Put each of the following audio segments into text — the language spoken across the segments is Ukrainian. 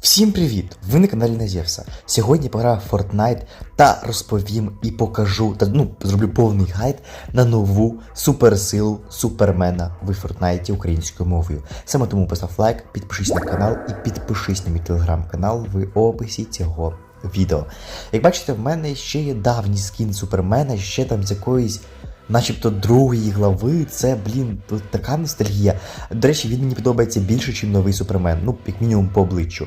Всім привіт! Ви на каналі Назєвса. Сьогодні пограю в Fortnite та розповім і покажу, та ну, зроблю повний гайд на нову суперсилу супермена в Fortnite українською мовою. Саме тому постав лайк, підпишись на канал і підпишись на мій телеграм-канал в описі цього відео. Як бачите, в мене ще є давній скін супермена, ще там з якоїсь. Начебто другої глави, це, блін, така ностальгія. До речі, він мені подобається більше, ніж новий супермен, ну, як мінімум по обличчю.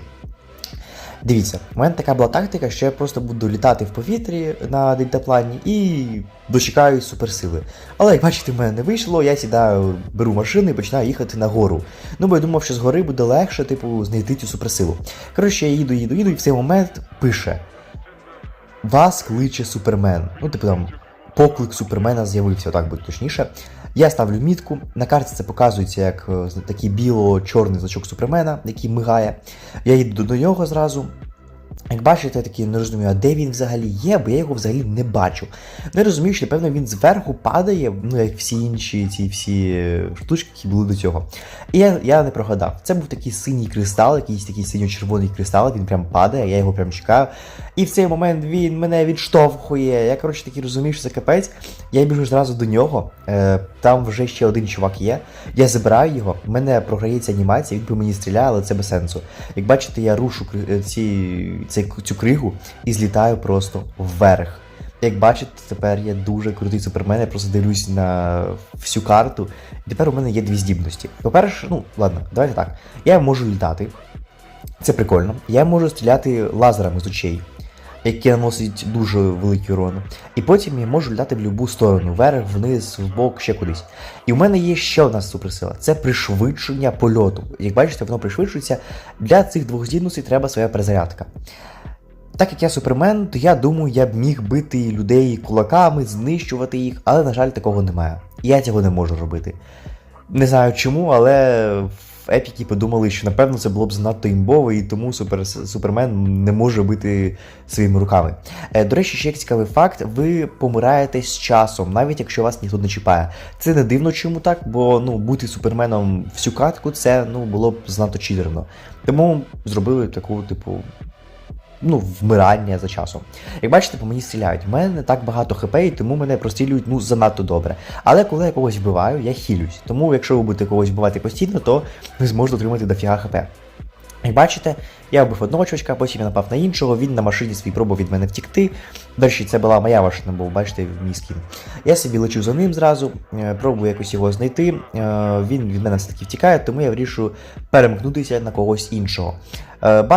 Дивіться, в мене така була тактика, що я просто буду літати в повітрі на дельтаплані і дочекаюсь суперсили. Але як бачите, в мене не вийшло, я сідаю, беру машину і починаю їхати нагору. Ну бо я думав, що згори буде легше, типу, знайти цю суперсилу. Коротше, я їду, їду, їду, і в цей момент пише: Вас кличе супермен. Ну, типу там. Поклик супермена з'явився, так буде точніше. Я ставлю мітку. На карті це показується як е, такий біло-чорний значок супермена, який мигає. Я їду до нього зразу. Як бачите, я такий не розумію, а де він взагалі є, бо я його взагалі не бачу. Не розумію, що напевно він зверху падає, ну як всі інші ці всі е, штучки, які були до цього. І я, я не прогадав. Це був такий синій кристал, якийсь такий синьо-червоний кристал, він прям падає, я його прям чекаю. І в цей момент він мене відштовхує. Я, коротше, такий розумію, що це капець. Я біжу зразу до нього. Е, там вже ще один чувак є. Я забираю його, в мене програється анімація, він по мені стріляє, але це без сенсу. Як бачите, я рушу е, ці, цей, цю кригу і злітаю просто вверх. Як бачите, тепер я дуже крутий супермен, я просто дивлюсь на всю карту. Тепер у мене є дві здібності. По-перше, ну ладно, давайте так. Я можу літати. Це прикольно. Я можу стріляти лазерами з очей, які наносять дуже великий урон. І потім я можу літати в будь-яку сторону, вверх, вниз, вбок, ще кудись. І у мене є ще одна суперсила це пришвидшення польоту. Як бачите, воно пришвидшується. Для цих двох здібностей треба своя перезарядка. Так як я супермен, то я думаю, я б міг бити людей кулаками, знищувати їх, але, на жаль, такого немає. Я цього не можу робити. Не знаю чому, але епіки подумали, що напевно це було б занадто імбово, і тому супер, супермен не може бити своїми руками. Е, До речі, ще як цікавий факт: ви помираєте з часом, навіть якщо вас ніхто не чіпає. Це не дивно, чому так, бо ну бути суперменом всю катку це ну було б занадто читерно. Тому зробили таку, типу, ну, вмирання за часом. Як бачите, по мені стріляють. У мене не так багато хп, і тому мене прострілюють ну, занадто добре. Але коли я когось вбиваю, я хілюсь. Тому якщо ви будете когось вбивати постійно, то ви зможете отримати дофіга хп. Як бачите, я вбив одного чувачка, потім я напав на іншого, він на машині свій пробував від мене втікти. До речі, це була моя машина, бо бачите, мій скін. Я собі лечу за ним зразу, е, пробую якось його знайти. Е, Він від мене все-таки втікає, тому я вирішую перемкнутися на когось іншого. Е,